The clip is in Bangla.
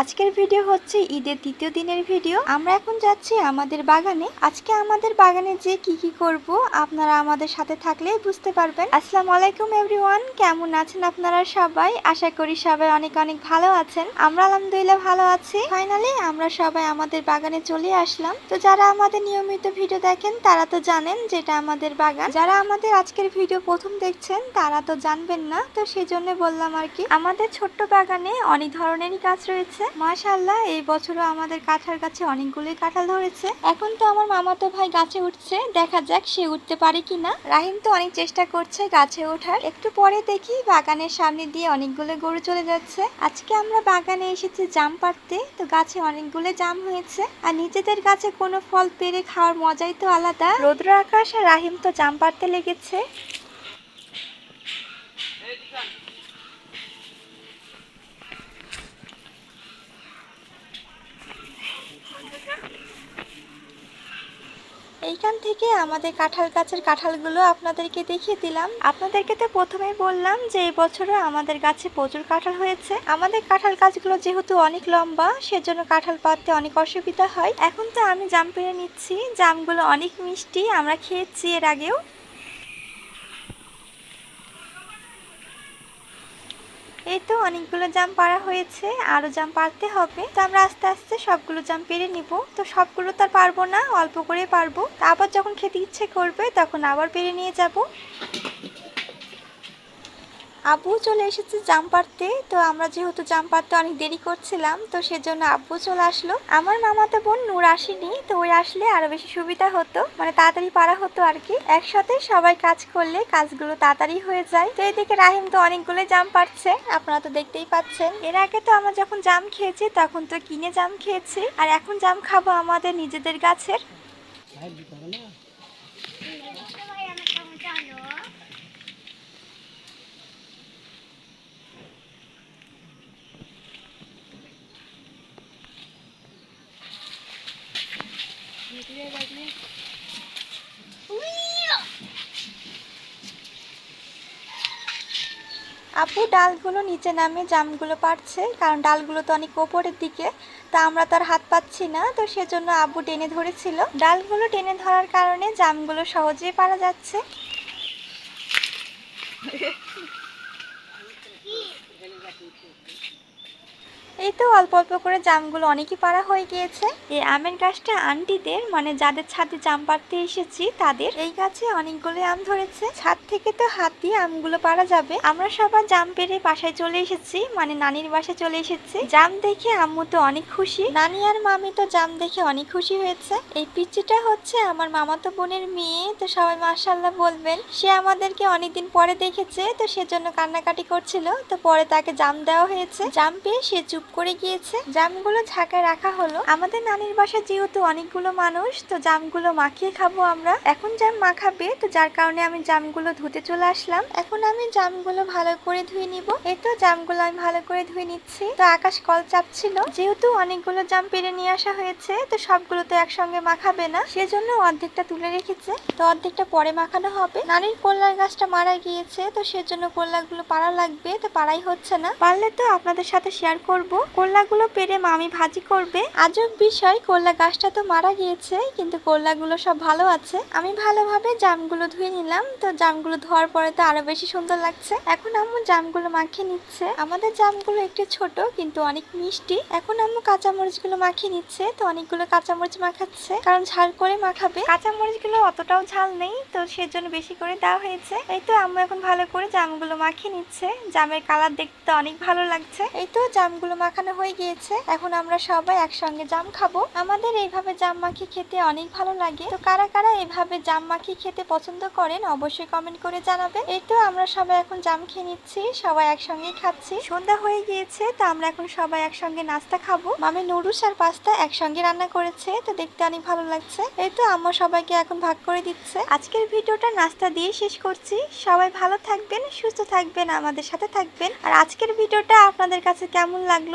আজকের ভিডিও হচ্ছে ঈদের তৃতীয় দিনের ভিডিও। আমরা এখন যাচ্ছি আমাদের বাগানে। আজকে আমাদের বাগানে যে কি কি করব আপনারা আমাদের সাথে থাকলেই বুঝতে পারবেন। আসসালামু আলাইকুম এভরিওয়ান, কেমন আছেন আপনারা সবাই? আশা করি সবাই অনেক অনেক ভালো আছেন। আমরা আলহামদুলিল্লাহ ভালো আছি। ফাইনালি আমরা সবাই আমাদের বাগানে চলে আসলাম। তো যারা আমাদের নিয়মিত ভিডিও দেখেন, তারা তো জানেন যেটা আমাদের বাগান। যারা আমাদের আজকের ভিডিও প্রথম দেখছেন, তারা তো জানবেন না। তো সেই জন্য বললাম আর কি, আমাদের ছোট্ট বাগানে অনেক ধরনেরই গাছ রয়েছে। মাশাল্লাহ এই বছরও আমাদের কাঁঠাল গাছে অনেকগুলোই কাঁঠাল ধরেছে। এখন তো আমার মামাতো ভাই গাছে উঠছে, দেখা যাক সে উঠতে পারে কিনা। রাহিম তো অনেক চেষ্টা করছে গাছে ওঠার। একটু পরে দেখি বাগানের সামনে দিয়ে অনেকগুলো গরু চলে যাচ্ছে। আজকে আমরা বাগানে এসেছি জাম পাড়তে, তো গাছে অনেকগুলো জাম হয়েছে। আর নিজেদের গাছে কোনো ফল পেরে খাওয়ার মজাই তো আলাদা। রৌদ্র আকাশ আর রাহিম তো জাম পাড়তে লেগেছে। এইখান থেকে আমাদের কাঁঠাল গাছের কাঁঠালগুলো আপনাদেরকে দেখিয়ে দিলাম। আপনাদেরকে তো প্রথমেই বললাম যে এই বছরও আমাদের গাছে প্রচুর কাঁঠাল হয়েছে। আমাদের কাঁঠাল গাছগুলো যেহেতু অনেক লম্বা, সেজন্য কাঁঠাল পাততে অনেক অসুবিধা হয়। এখন তো আমি জাম পেরে নিচ্ছি। জামগুলো অনেক মিষ্টি, আমরা খেয়েছি এর আগেও। এই তো অনেকগুলো জাম পারা হয়েছে, আরও জাম পারতে হবে। তো আমরা আস্তে আস্তে সবগুলো জাম পেরে নিব। তো সবগুলো তো আর পারব না, অল্প করে পারব। আবার যখন খেতে ইচ্ছে করবে, তখন আবার পেরে নিয়ে যাব। আব্বু চলে এসেছে জাম পাড়তে। তো আমরা যেহেতু জাম পাড়তে অনেক দেরি করছিলাম, তো সেজন্য আব্বু চলে আসলো। আমার মামাতো বোন নূর আসেনি, তো ওই আসলে আরও বেশি সুবিধা হতো মানে তাড়াতাড়ি পারা হতো আর কি। একসাথে সবাই কাজ করলে কাজগুলো তাড়াতাড়ি হয়ে যায়। তো এদিকে রাহিম তো অনেকগুলো জাম পাচ্ছে আপনারা তো দেখতেই পাচ্ছেন। এর আগে তো আমরা যখন জাম খেয়েছি, তখন তো কিনে জাম খেয়েছি। আর এখন জাম খাব আমাদের নিজেদের গাছের। আপু ডালগুলো নিচে নামে জামগুলো পারছে কারণ ডালগুলো তো অনেক ওপরের দিকে তা আমরা তো আর হাত পাচ্ছি না তো সেজন্য আব্বু টেনে ধরেছিল। ডালগুলো টেনে ধরার কারণে জামগুলো সহজেই পারা যাচ্ছে। এই তো অল্প অল্প করে জামগুলো অনেকই পারা হয়ে গিয়েছে। এই আমের গাছটা আন্টিদের মানে যাদের ছাদে জাম পাড়তে এসেছি, তাদের এই গাছে অনেকগুলো আম ধরেছে। ছাদ থেকে তো হাত দিয়ে আমগুলো পারা যাবে। আমরা সবার জাম পেরে বাসায় চলে এসেছি মানে নানির বাসায় চলে এসেছি। জাম দেখে আম্মু তো অনেক খুশি। নানি আর মামি তো জাম দেখে অনেক খুশি হয়েছে। এই পিচ্চিটা হচ্ছে আমার মামাতো বোনের মেয়ে, তো সবাই মাশাল্লাহ বলবেন। সে আমাদেরকে অনেকদিন পরে দেখেছে, তো সেজন্য কান্নাকাটি করছিল, তো পরে তাকে জাম দেওয়া হয়েছে। জাম পেয়ে সে চুপ করে গিয়েছে। জামগুলো ঝাঁকায় রাখা হলো। আমাদের নানির বাসা যেহেতু অনেকগুলো মানুষ, তো জামগুলো মাখিয়ে খাব আমরা। এখন জাম মাখাবে, তো যার কারণে আমি জামগুলো ধুতে চলে আসলাম। এখন আমি জামগুলো ভালো করে ধুয়ে নিব। এই তো জামগুলো আমি ভালো করে ধুয়ে নিচ্ছি। তো আকাশ কল চাপছিল। যেহেতু অনেকগুলো জাম পেরে নিয়ে আসা হয়েছে, তো সবগুলো তো একসঙ্গে মাখাবে না। সেজন্য অর্ধেকটা তুলে রেখেছে। তো অর্ধেকটা পরে মাখানো হবে। নানির কল্যাণ গাছটা মারা গিয়েছে, তো সেজন্য কল্যাগুলো পাড়া লাগবে, তো পাড়াই হচ্ছে না। পারলে তো আপনাদের সাথে শেয়ার করব। কল্যাগুলো পেরে মামি ভাজি করবে। আজব বিষয় কল্যা গাছটা তো মারা গিয়েছে, কিন্তু কল্যাগুলো সব ভালো আছে। আমি ভালোভাবে জামগুলো ধুয়ে নিলাম, তো জামগুলো ধোয়ার পরে তো আরও বেশি সুন্দর লাগছে। এখন আম্মু জামগুলো মাখিয়ে নিচ্ছে। আমাদের জামগুলো একটু ছোট, কিন্তু অনেক মিষ্টি। এখন আম্মু কাঁচামরিচগুলো মাখিয়ে নিচ্ছে, তো অনেকগুলো কাঁচামরিচ মাখাচ্ছে। কারণ ঝাল করে মাখাবে। কাঁচামরিচগুলো অতটাও ঝাল নেই, তো সেজন্য বেশি করে দেওয়া হয়েছে। এই তো আম্মু এখন ভালো করে জামগুলো মাখিয়ে নিচ্ছে। জামের কালার দেখতে অনেক ভালো লাগছে। এই তো জামগুলো মাখানো হয়ে গিয়েছে। এখন আমরা সবাই একসঙ্গে জাম খাব। আমাদের এইভাবে জাম মাখি খেতে অনেক ভালো লাগে। তো কারা কারা এইভাবে জাম মাখি খেতে পছন্দ করেন, অবশ্যই কমেন্ট করে জানাবেন। এই তো আমরা সবাই এখন জাম খেয়ে নিচ্ছি। সবাই একসঙ্গেই খাচ্ছি। সন্ধ্যা হয়ে গিয়েছে, তো আমরা এখন সবাই একসঙ্গে নাস্তা খাব। মামি নুডলস আর পাস্তা একসঙ্গে রান্না করেছে, তো দেখতে অনেক ভালো লাগছে। এই তো আম্মা সবাইকে এখন ভাগ করে দিচ্ছে। আজকের ভিডিওটা নাস্তা দিয়ে শেষ করছি। সবাই ভালো থাকবেন, সুস্থ থাকবেন, আমাদের সাথে থাকবেন। আর আজকের ভিডিওটা আপনাদের কাছে কেমন লাগল